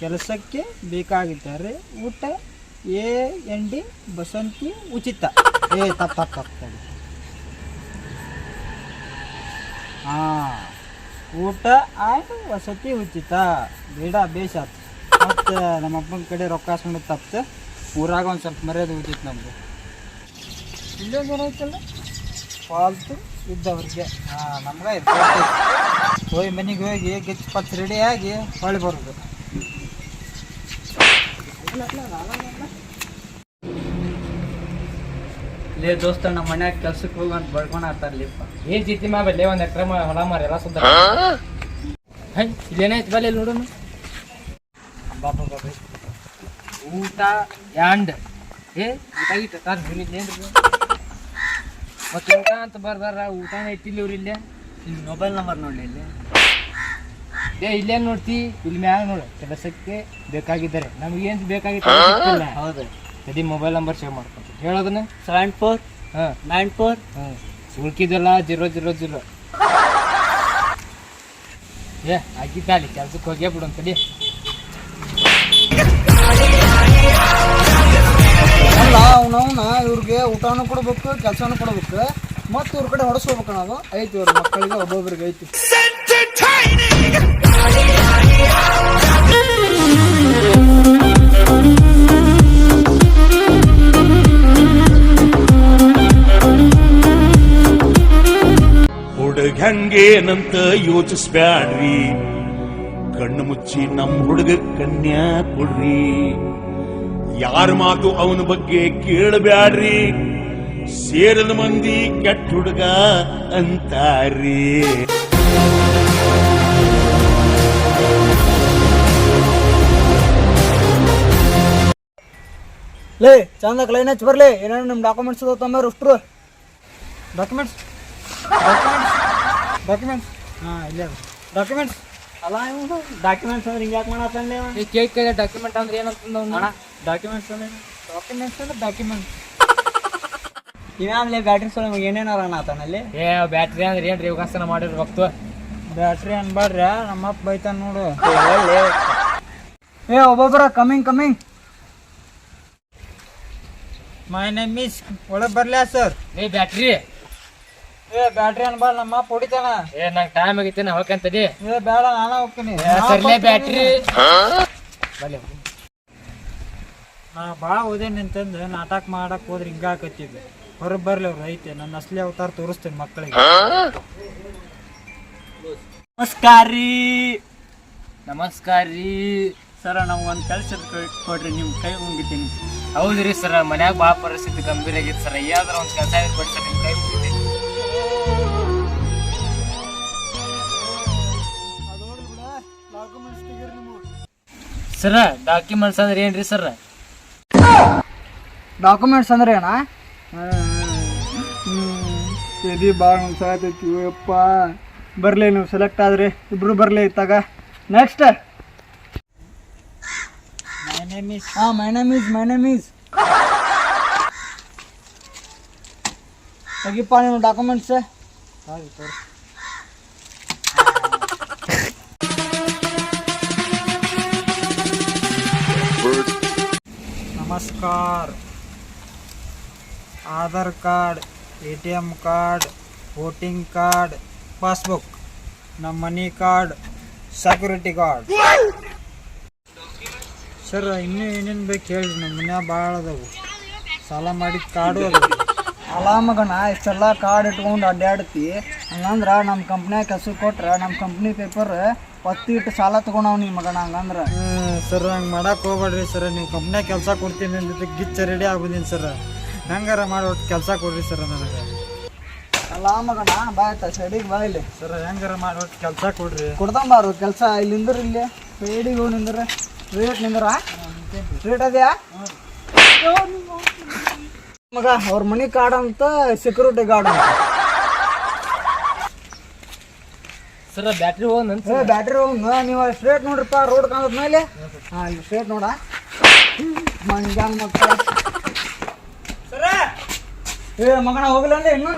ಕೆಲಸಕ್ಕೆ ಬೇಕಾಗಿದ್ದಾರೆ ಊಟ, A, MD, Basanti, ಉಚಿತ. ಏ, ತಪ್ಪ ಹಾ, ಊಟ ಆಯ್ತು, ವಸತಿ ಉಚಿತ. ಬೇಡ ಬೇಷ ಮತ್ತೆ ನಮ್ಮ ಅಪ್ಪನ ಕಡೆ ರೊಕ್ಕ ಹಾಸ್ಕೊಂಡಿತ್ತು ತಪ್ಪ ಊರಾಗ ಒಂದು ಸ್ವಲ್ಪ ಮರ್ಯಾದೆ ಉಚಿತ ನಮ್ದು ಇಲ್ಲೊಂದು ಏನಾಯ್ತಲ್ಲ ಫಾಲ್ತು ಇದ್ದವ್ರಿಗೆ. ಹಾಂ ನಮ್ಗೆ ಹೋಗಿ ಮನೆಗೆ ಹೋಗಿ ಗೆಚ್ಚ ಪಚ್ಚ ರೆಡಿ ಆಗಿ ಹೊಳ್ಳಿ ಬರೋದು. ಲೇ ದೋಸ್ತ ನಮ್ಮ ಮನ್ಯಾಗ ಕೆಲ್ಸಕ್ಕೆ ಹೋಗು ಅಂತ ಬಡ್ಕೊಂಡಾರ್ತಾರಲಿಪ್ಪ ಏನ್ ಚಿತ್ತಿ ಮಾಡ್ಬೇಡಿ ಒಂದ್ ಎಕ್ರೆ ಹೊಲ ಮಾರಿ ಎಲ್ಲ ಸುದ್ದ ಹೈ? ಇಲ್ಲೇನಾಯ್ತು ಬಲ್ಲಿ ಇಲ್ಲಿ ನೋಡೋಣ? ಊಟ ಯಾಂಡ್. ಏ ಊಟ ಗೀಟ ತಾರ್ ಏನ್ರಿ? ಮತ್ತೆ ಊಟ ಅಂತ ಬರ್ದಾರ ಊಟನೇ ಇವ್ರು ಇಲ್ಲೇ. ಇಲ್ಲಿ ಮೊಬೈಲ್ ನಂಬರ್ ನೋಡಿ ಇಲ್ಲಿ. ಏ ಇಲ್ಲೇನ್ ನೋಡ್ತಿ ಇಲ್ಲಿ ಮ್ಯಾಲ ನೋಡು. ಕೆಲಸಕ್ಕೆ ಬೇಕಾಗಿದ್ದಾರೆ. ನಮಗೇನ್ ಬೇಕಾಗಿತ್ತು ಹೌದು. ಅದೇ ಮೊಬೈಲ್ ನಂಬರ್ ಸೇವ್ ಮಾಡ್ಕೊಂತ ಹೇಳೋದನ್ನ ಸೆವೆನ್ ಫೋರ್ ಹಾಂ. ನೈನ್ ಫೋರ್ ಹಾಂ. ಉಳ್ಕಿದೆಲ್ಲ ಜೀರೋ ಜೀರೋ ಜೀರೋ. ಏ ಆಗಿದ್ದಾಲಿ ಕೆಲ್ಸಕ್ಕೆ ಹೋಗೇ ಬಿಡು ಅಂತಡಿ ಅಲ್ಲ ಅವನವನ ಇವ್ರಿಗೆ ಊಟನೂ ಕೊಡ್ಬೇಕು, ಕೆಲಸನೂ ಕೊಡ್ಬೇಕು. ಮತ್ತೆ ಇವ್ರ ಕಡೆ ಹೊಡೆಸ್ಕೋಬೇಕು ನಾವು. ಐತಿ ಅವ್ರ ಮಕ್ಕಳಿಗೆ, ಒಬ್ಬೊಬ್ರಿಗೆ ಐತಿ. ಹುಡುಗಂಗೇನಂತ ಯೋಚಿಸ್ಬ್ಯಾಡ್ರಿ. ಕಣ್ಣು ಮುಚ್ಚಿ ನಮ್ ಹುಡುಗ ಕನ್ಯಾ ಕೊಡ್ರಿ. ಯಾರ ಮಾತು ಅವನ ಬಗ್ಗೆ ಕೇಳಬ್ಯಾಡ್ರಿ? ಸೇರದ ಮಂದಿ ಕೆಟ್ಟ ಹುಡುಗ ಅಂತಾರಿ ಲೇ ಚಂದ ಕ್ಲೈನ್ ಹಚ್ಚಿ ಬರ್ಲಿ. ಏನೇನು ನಿಮ್ಮ ಡಾಕ್ಯುಮೆಂಟ್ಸ್ ಅದಾವ ತಮ್ಮ ಅಷ್ಟ್ರು ಡಾಕ್ಯುಮೆಂಟ್ಸ್ ಡಾಕ್ಯುಮೆಂಟ್ಸ್ ಡಾಕ್ಯುಮೆಂಟ್ಸ್ ಹಾಂ ಇಲ್ಲ ಡಾಕ್ಯುಮೆಂಟ್ಸ್ ಅಲ್ಲ ಡಾಕ್ಯುಮೆಂಟ್ಸ್ ಅಂದ್ರೆ ಹಿಂಗೆ ಯಾಕೆ ಮಾಡ್ತಾನೆ ಕೇಕ್ ಡಾಕ್ಯುಮೆಂಟ್ ಅಂದ್ರೆ ಏನಂತ ಅಣ್ಣ ಡಾಕ್ಯುಮೆಂಟ್ಸ್ ಅಂದ್ರೆ ಡಾಕ್ಯುಮೆಂಟ್ಸ್ ಅಂದ್ರೆ ಡಾಕ್ಯುಮೆಂಟ್ಸ್ ಇವ್ಯಾಮ್ಲೆ ಬ್ಯಾಟ್ರಿ ಸಲ ಏನೇನಾರ ಅನ್ನತಾನಲ್ಲಿ ಏ ಬ್ಯಾಟ್ರಿ ಅಂದ್ರೆ ಏನ್ರಿ ಯೋಗಾಸನ ಮಾಡಿರ್ಬೇಕು ಬ್ಯಾಟ್ರಿ ಅನ್ಬಾಡ್ರ ನಮ್ಮಪ್ಪ ಬೈತಾನ ನೋಡು. ಏ ಒಬ್ಬೊಬ್ಬರ coming coming my name is ಒಳಗೆ ಬರಲ ಸರ್ ಏ ಬ್ಯಾಟ್ರಿ ಏ ಬ್ಯಾಟ್ರಿ ಅನ್ಬಾರ್ದು ನಮ್ಮಪ್ಪ ಹೊಡಿತಾನ? ಏ ನಂಗೆ ಟೈಮ್ ಆಗೈತೆ ನಾ ಹೋಗ್ಕಂತದಿ ಏ ಬೇಡ ನಾನು ಹೋಗ್ತೀನಿ. ಬ್ಯಾಟ್ರಿ ನಾ ಭಾಳ ಓದೇನಿ ಅಂತಂದು ನಾಟಕ ಮಾಡಕ್ ಹೋದ್ರೆ ಹಿಂಗ ಆಕತ್ತಿದ್ದೆ ಹೊರಗೆ ಬರ್ಲಿ ಅವ್ರು ಐತೆ ನನ್ನ ಅಸಲಿ ಅವತಾರ ತೋರಿಸ್ತೇನೆ ಮಕ್ಕಳಿಗೆ. ನಮಸ್ಕಾರ ರೀ ನಮಸ್ಕಾರ ರೀ ಸರ ನಾವು ಒಂದು ಕೆಲಸ ಕೊಡ್ರಿ ನಿಮ್ಮ ಕೈ ಮುಗಿತೀನಿ. ಹೌದ್ರಿ ಸರ ಮನ್ಯಾಗ ಭಾಳ ಪರಿಸ್ಥಿತಿ ಗಂಭೀರ ಆಗಿತ್ತು ಸರ್. ಯಾವ್ದಾರ ಒಂದು ಕೆಲಸ ಕೊಡಿ ಸರ್ ನಿಮ್ಮ ಕೈ ಮುಗಿತೀನಿ. ಸರ ಡಾಕ್ಯುಮೆಂಟ್ಸ್ ಅಂದ್ರೆ ಏನ್ರಿ ಸರ್? ಡಾಕ್ಯುಮೆಂಟ್ಸ್ ಅಂದ್ರೆ ಅಣ್ಣ ಎದಿ ಭಾಳ ಸಾಯ್ತೈತಿ ಯಪ್ಪ. ಬರಲಿ ನೀವು ಸೆಲೆಕ್ಟ್ ಆದ್ರಿ. ಇಬ್ರು ಬರಲಿ ಇತ್ತಾಗ. ನೆಕ್ಸ್ಟ್ ಮೈ ನೇಮ್ ಹಾಂ my name is my name is ತೆಗಿಪ್ಪ ನಿಮ್ಮ ಡಾಕ್ಯುಮೆಂಟ್ಸ್ ನಮಸ್ಕಾರ. Aadhaar card, A T M card, voting card, passbook, ನಮ್ಮ money card, security card. Sir, ಇನ್ನೂ ಏನೇನು ಬೇಕು ಹೇಳ್ರಿ, ನಮ್ಮ ಮನ್ಯಾಗ ಭಾಳ ಅದಾವು. ಸಾಲ ಮಾಡಿದ ಕಾರ್ಡು ಅದಾವು. ಅಲ್ಲ ಮಗನ ಇಷ್ಟೆಲ್ಲ ಕಾರ್ಡ್ ಇಟ್ಕೊಂಡು ಅಡ್ಡಾಡ್ತಿ ಹಂಗಂದ್ರೆ ನಮ್ಮ ಕಂಪ್ನ್ಯಾಗ ಕೆಲಸ ಕೊಟ್ರೆ, ನಮ್ಮ ಕಂಪ್ನಿ ಪೇಪರ್ ಒತ್ತಿ ಇಟ್ಟು ಸಾಲ ತೊಗೊಂಡವ್ ನಿಮ್ಮ ಮಗನ, ಹಂಗಂದ್ರೆ. ಸರ್, ಹಂಗೆ ಮಾಡಕ್ಕೆ ಹೋಗ್ಬೇಡ್ರಿ, ಸರ್. ನೀವು ಕಂಪ್ನ್ಯಾಗ ಕೆಲಸ ಕೊಡ್ತೀನಿ ಗಿಚ್ಚ ರೆಡಿ ಆಗ್ಬೋದೀನಿ, ಸರ್. ಹೆಂಗಾರ ಮಾಡಿ ಒಟ್ಟು ಕೆಲಸ ಕೊಡ್ರಿ ಸರ್ ನನಗೆ. ಅಲ್ಲ ಮಗನ ಬಾಯ್ತ ಸೈಡಿಗೆ ಬಾ ಇಲ್ಲಿ. ಸರ್ ಹೆಂಗಾರ ಮಾಡಿ ಒಟ್ಟು ಕೆಲಸ ಕೊಡ್ರಿ. ಕೊಡ್ದಂಬಾರು ಕೆಲಸ ಇಲ್ಲಿ ನಿಂದ್ರ ಇಲ್ಲಿ. ಸೈಡಿಗೆ ಹೋಗಿ ನಿಂದ್ರ. ರೇಟ್ ನಿಂದ್ರ? ರೇಟ್ ಅದ್ಯಾ? ಮಗ ಅವ್ರ ಮನಿ ಕಾರ್ಡ್ ಅಂತ ಸೆಕ್ಯೂರಿಟಿ ಗಾರ್ಡ್ ಅಂತ. ಸರ್ ಬ್ಯಾಟ್ರಿ ಅಂತ ಏ ಬ್ಯಾಟ್ರಿ ಹೋಗ ನೀವು ಸ್ಟ್ರೇಟ್ ನೋಡ್ರಿಪ್ಪ ರೋಡ್ ಕಾಣದ ಮೇಲೆ? ಹಾಂ ಇಲ್ಲಿ ಸ್ಟ್ರೇಟ್ ನೋಡ. ಮಂಜಾನ್ ಮಕ್ಕಳ ಏ ಮಗನ ಹೋಗಲ್ಲ ಅಂದ್ರೆ ಇನ್ನೂ